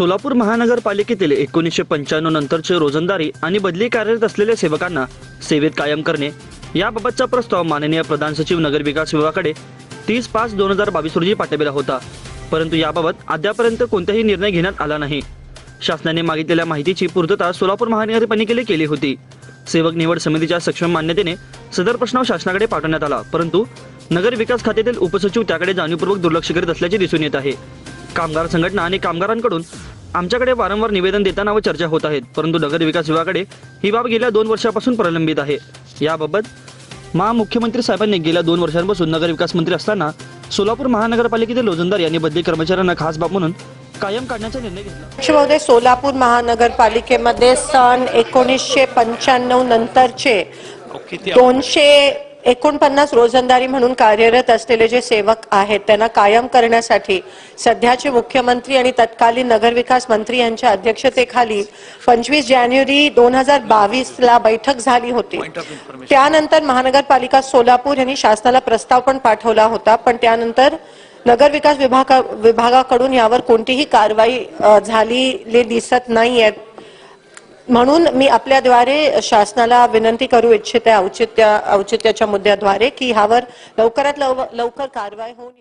सोलापूर महानगरपालिकेतील एकोणीसशे पंच्याण्णव नंतरचे रोजंदारी आणि बदली कार्यरत असलेल्या सेवकांना सेवेत कायम करणे. याबाबतचा प्रस्ताव माननीय प्रधान सचिव नगर विकास विभागाकडे तीस पाच दोन हजार बावीस रोजी पाठविला होता. परंतु याबाबत अद्यापर्यंत कोणताही निर्णय घेण्यात आला नाही. शासनाने मागितलेल्या माहितीची पूर्तता सोलापूर महानगरपालिकेने केली होती. सेवक निवड समितीच्या सक्षम मान्यतेने सदर प्रश्न शासनाकडे पाठवण्यात आला. परंतु नगर विकास खात्यातील उपसचिव त्याकडे जाणीवपूर्वक दुर्लक्ष करीत असल्याचे दिसून येत आहे. कामगार संघटना आणि कामगारांकडून आमच्याकडे वारंवार निवेदन देताना व चर्चा होत आहेत परंतु नगर विकास विभागाकडे ही बाब गेल्या दोन वर्षापासून प्रलंबित आहे. याबाबत महामुख्यमंत्री साहेबांनी गेल्या दोन वर्षांपासून नगर विकास मंत्री असताना सोलापूर महानगरपालिकेतील रोजंदार यांनी बदली कर्मचाऱ्यांना खास बाब म्हणून कायम काढण्याचा निर्णय घेतला. महोदय सोलापूर महानगरपालिकेमध्ये सन एकोणीसशे पंच्याण्णव नंतरचे दोनशे एकोणपन्नास रोजंदारी म्हणून कार्यरत असलेले जे सेवक आहेत त्यांना कायम करण्यासाठी सध्याचे मुख्यमंत्री आणि तत्कालीन नगरविकास मंत्री यांच्या अध्यक्षतेखाली पंचवीस जानेवारी दोन हजार बावीस ला बैठक झाली होती. त्यानंतर महानगरपालिका सोलापूर यांनी शासनाला प्रस्ताव पण पाठवला होता पण त्यानंतर नगर विकास विभागा विभागाकडून यावर कोणतीही कारवाई झालेली दिसत नाहीये. म्हणून मी आपल्याद्वारे शासनाला विनंती करू इच्छिते औचित्य औचित्याच्या मुद्द्याद्वारे की ह्यावर लवकरात लव- लवकर कारवाई होऊन